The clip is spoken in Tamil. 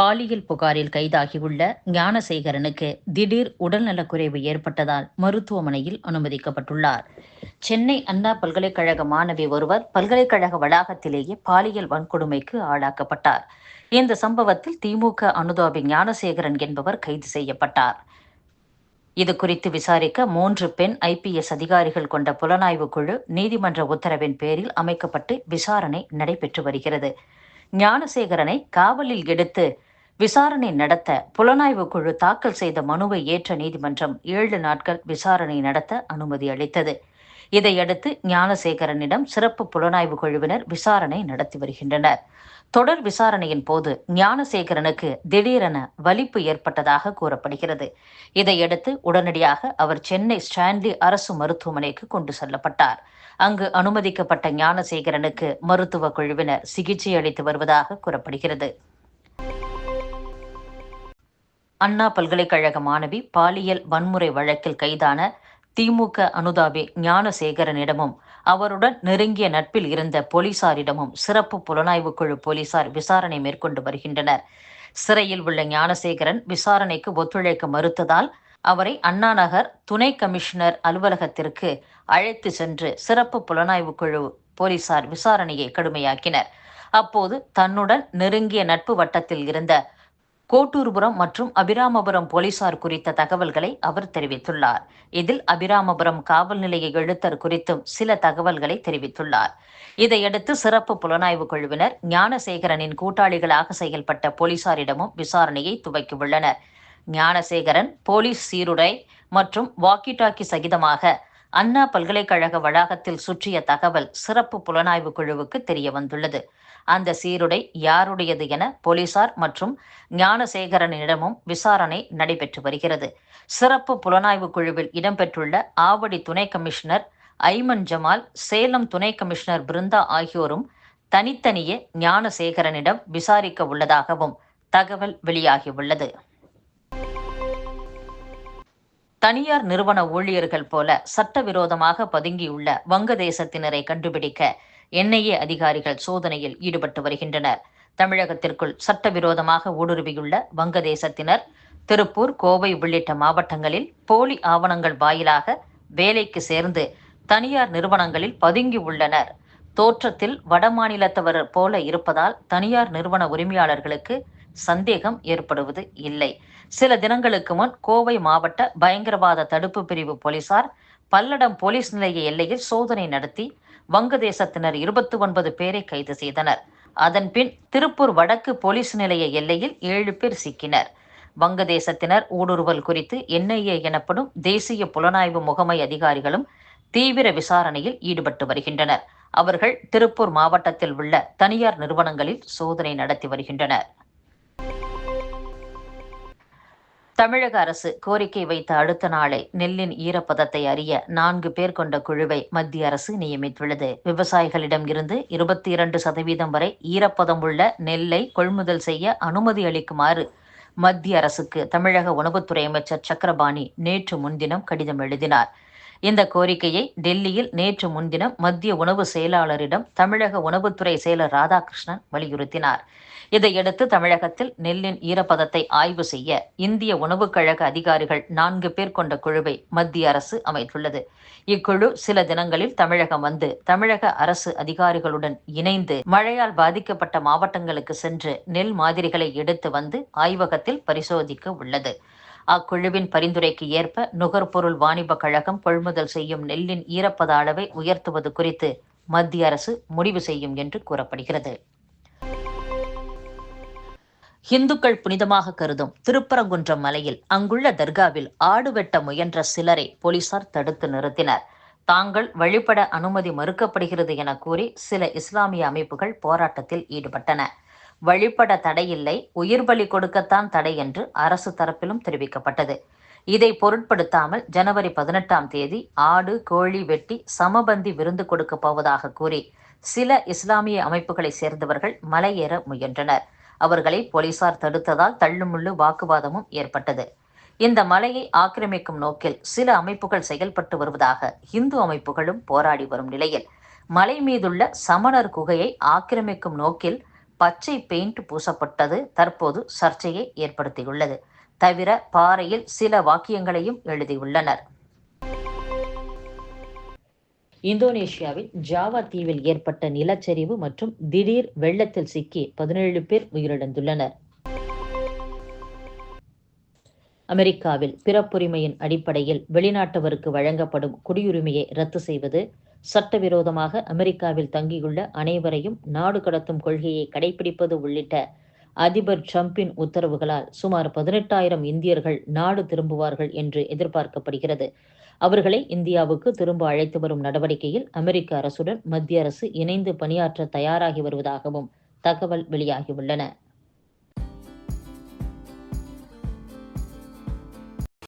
பாலியல் புகாரில் கைதாகியுள்ள ஞானசேகரனுக்கு திடீர் உடல்நலக்குறைவு ஏற்பட்டதால் மருத்துவமனையில் அனுமதிக்கப்பட்டுள்ளார். சென்னை அண்ணா பல்கலைக்கழக மாணவி ஒருவர் பல்கலைக்கழக வளாகத்திலேயே பாலியல் வன்கொடுமைக்கு ஆளாக்கப்பட்டார். இந்த சம்பவத்தில் திமுக அனுதாபி ஞானசேகரன் என்பவர் கைது செய்யப்பட்டார். இது குறித்து விசாரிக்க மூன்று பெண் ஐபிஎஸ் அதிகாரிகள் கொண்ட புலனாய்வு குழு நீதிமன்ற உத்தரவின் பேரில் அமைக்கப்பட்டு விசாரணை நடைபெற்று வருகிறது. ஞானசேகரனை காவலில் எடுத்து விசாரணை நடத்த புலனாய்வு குழு தாக்கல் செய்த மனுவை ஏற்ற நீதிமன்றம் ஏழு நாட்கள் விசாரணை நடத்த அனுமதி அளித்தது. இதையடுத்து ஞானசேகரனிடம் சிறப்பு புலனாய்வு குழுவினர் விசாரணை நடத்தி வருகின்றனர். தொடர் விசாரணையின் போது ஞானசேகரனுக்கு திடீரென வலிப்பு ஏற்பட்டதாக கூறப்படுகிறது. இதையடுத்து உடனடியாக அவர் சென்னை ஸ்டான்லி அரசு மருத்துவமனைக்கு கொண்டு செல்லப்பட்டார். அங்கு அனுமதிக்கப்பட்ட ஞானசேகரனுக்கு மருத்துவ குழுவினர் சிகிச்சை அளித்து வருவதாக கூறப்படுகிறது. அண்ணா பல்கலைக்கழக மாணவி பாலியல் வன்முறை வழக்கில் கைதான திமுக அனுதாபி ஞானசேகரனிடமும் அவருடன் நெருங்கிய நட்பில் இருந்த போலீசாரிடமும் சிறப்பு புலனாய்வு குழு போலீசார் விசாரணை மேற்கொண்டு வருகின்றனர். சிறையில் உள்ள ஞானசேகரன் விசாரணைக்கு ஒத்துழைக்க மறுத்ததால் அவரை அண்ணாநகர் துணை கமிஷனர் அலுவலகத்திற்கு அழைத்து சென்று சிறப்பு புலனாய்வு குழு போலீசார் விசாரணையை கடுமையாக்கினர். அப்போது தன்னுடன் நெருங்கிய நட்பு வட்டத்தில் இருந்த கோட்டூர்புரம் மற்றும் அபிராமபுரம் போலீசார் குறித்த தகவல்களை அவர் தெரிவித்துள்ளார். இதில் அபிராமபுரம் காவல் நிலைய எழுத்தர் குறித்தும் சில தகவல்களை தெரிவித்துள்ளார். இதையடுத்து சிறப்பு புலனாய்வு குழுவினர் ஞானசேகரனின் கூட்டாளிகளாக செயல்பட்ட போலீசாரிடமும் விசாரணையை துவக்கியுள்ளனர். ஞானசேகரன் போலீஸ் சீருடை மற்றும் வாக்கி டாக்கி சகிதமாக அண்ணா பல்கலைக்கழக வளாகத்தில் சுற்றிய தகவல் சிறப்பு புலனாய்வு குழுவுக்கு தெரிய வந்துள்ளது அந்த சீருடை யாருடையது என போலீசார் மற்றும் ஞானசேகரனிடமும் விசாரணை நடைபெற்று வருகிறது. சிறப்பு புலனாய்வு குழுவில் இடம்பெற்றுள்ள ஆவடி துணை கமிஷனர் ஐமன் ஜமால் சேலம் துணை கமிஷனர் பிருந்தா ஆகியோரும் தனித்தனியே ஞானசேகரனிடம் விசாரிக்க உள்ளதாகவும் தகவல் வெளியாகியுள்ளது. தனியார் நிறுவன ஊழியர்கள் போல சட்டவிரோதமாக பதுங்கியுள்ள வங்கதேசத்தினரை கண்டுபிடிக்க என்ஐஏ அதிகாரிகள் சோதனையில் ஈடுபட்டு வருகின்றனர். தமிழகத்திற்குள் சட்டவிரோதமாக ஊடுருவியுள்ள வங்கதேசத்தினர் திருப்பூர் கோவை உள்ளிட்ட மாவட்டங்களில் போலி ஆவணங்கள் வாயிலாக வேலைக்கு சேர்ந்து தனியார் நிறுவனங்களில் பதுங்கி உள்ளனர் தோற்றத்தில் வடமாநிலத்தவர் போல இருப்பதால் தனியார் நிறுவன உரிமையாளர்களுக்கு சந்தேகம் ஏற்படுவது இல்லை. சில தினங்களுக்கு முன் கோவை மாவட்ட பயங்கரவாத தடுப்பு பிரிவு போலீசார் பல்லடம் போலீஸ் நிலைய எல்லையில் சோதனை நடத்தி வங்கதேசத்தினர் இருபத்தி ஒன்பது பேரை கைது செய்தனர். அதன்பின் திருப்பூர் வடக்கு போலீஸ் நிலைய எல்லையில் ஏழு பேர் சிக்கினர். வங்கதேசத்தினர் ஊடுருவல் குறித்து என்ஐஏ எனப்படும் தேசிய புலனாய்வு முகமை அதிகாரிகளும் தீவிர விசாரணையில் ஈடுபட்டு வருகின்றனர். அவர்கள் திருப்பூர் மாவட்டத்தில் உள்ள தனியார் நிறுவனங்களில் சோதனை நடத்தி வருகின்றனர். தமிழக அரசு கோரிக்கை வைத்த அடுத்த நாளை நெல்லின் ஈரப்பதத்தை அறிய நான்கு பேர் கொண்ட குழுவை மத்திய அரசு நியமித்துள்ளது. விவசாயிகளிடம் இருந்து இருபத்தி இரண்டு சதவீதம் வரை ஈரப்பதம் உள்ள நெல்லை கொள்முதல் செய்ய அனுமதி அளிக்குமாறு மத்திய அரசுக்கு தமிழக உணவுத்துறை அமைச்சர் சக்கரபாணி நேற்று முன்தினம் கடிதம் எழுதினார். இந்த கோரிக்கையை டெல்லியில் நேற்று முன்தினம் மத்திய உணவு செயலாளரிடம் தமிழக உணவுத்துறை செயலர் ராதாகிருஷ்ணன் வலியுறுத்தினார். இதையடுத்து தமிழகத்தில் நெல்லின் ஈரப்பதத்தை ஆய்வு செய்ய இந்திய உணவுக் கழக அதிகாரிகள் நான்கு பேர் கொண்ட குழுவை மத்திய அரசு அமைத்துள்ளது. இக்குழு சில தினங்களில் தமிழகம் வந்து தமிழக அரசு அதிகாரிகளுடன் இணைந்து மழையால் பாதிக்கப்பட்ட மாவட்டங்களுக்கு சென்று நெல் மாதிரிகளை எடுத்து வந்து ஆய்வகத்தில் பரிசோதிக்க உள்ளது. அக்குழுவின் பரிந்துரைக்கு ஏற்ப நுகர்பொருள் வாணிப கழகம் கொள்முதல் செய்யும் நெல்லின் ஈரப்பத அளவை உயர்த்துவது குறித்து மத்திய அரசு முடிவு செய்யும் என்று கூறப்படுகிறது. இந்துக்கள் புனிதமாக கருதும் திருப்பரங்குன்றம் மலையில் அங்குள்ள தர்காவில் ஆடு வெட்ட முயன்ற சிலரை போலீசார் தடுத்து நிறுத்தினர். தாங்கள் வழிபட அனுமதி மறுக்கப்படுகிறது என கூறி சில இஸ்லாமிய அமைப்புகள் போராட்டத்தில் ஈடுபட்டன. வழிபட தடையில்லை உயிர் பலி கொடுக்கத்தான் தடை என்று அரசு தரப்பிலும் தெரிவிக்கப்பட்டது. இதை பொருட்படுத்தாமல் ஜனவரி பதினெட்டாம் தேதி ஆடு கோழி வெட்டி சமபந்தி விருந்து கொடுக்க போவதாக கூறி சில இஸ்லாமிய அமைப்புகளை சேர்ந்தவர்கள் மலையேற முயன்றனர். அவர்களை போலீசார் தடுத்ததால் தள்ளுமுள்ளு வாக்குவாதமும் ஏற்பட்டது. இந்த மலையை ஆக்கிரமிக்கும் நோக்கில் சில அமைப்புகள் செயல்பட்டு வருவதாக இந்து அமைப்புகளும் போராடி வரும் நிலையில் மலை மீதுள்ள சமணர் குகையை ஆக்கிரமிக்கும் நோக்கில் பச்சை பெயிண்ட் பூசப்பட்டது தற்போது சர்ச்சையை ஏற்படுத்தியுள்ளது. தவிர பாறையில் சில வாக்கியங்களையும் எழுதியுள்ளனர். இந்தோனேஷியாவில் ஜாவா தீவில் ஏற்பட்ட நிலச்சரிவு மற்றும் திடீர் வெள்ளத்தில் சிக்கி பதினேழு பேர் உயிரிழந்துள்ளனர். அமெரிக்காவில் பிறப்புரிமையின் அடிப்படையில் வெளிநாட்டவருக்கு வழங்கப்படும் குடியுரிமையை ரத்து செய்வது சட்டவிரோதமாக அமெரிக்காவில் தங்கியுள்ள அனைவரையும் நாடு கடத்தும் கொள்கையை கடைபிடிப்பது உள்ளிட்ட அதிபர் டிரம்பின் உத்தரவுகளால் சுமார் பதினெட்டாயிரம் இந்தியர்கள் நாடு திரும்புவார்கள் என்று எதிர்பார்க்கப்படுகிறது. அவர்களை இந்தியாவுக்கு திரும்ப அழைத்து வரும் நடவடிக்கையில் அமெரிக்க அரசுடன் மத்திய அரசு இணைந்து பணியாற்ற தயாராகி வருவதாகவும் தகவல் வெளியாகியுள்ளன.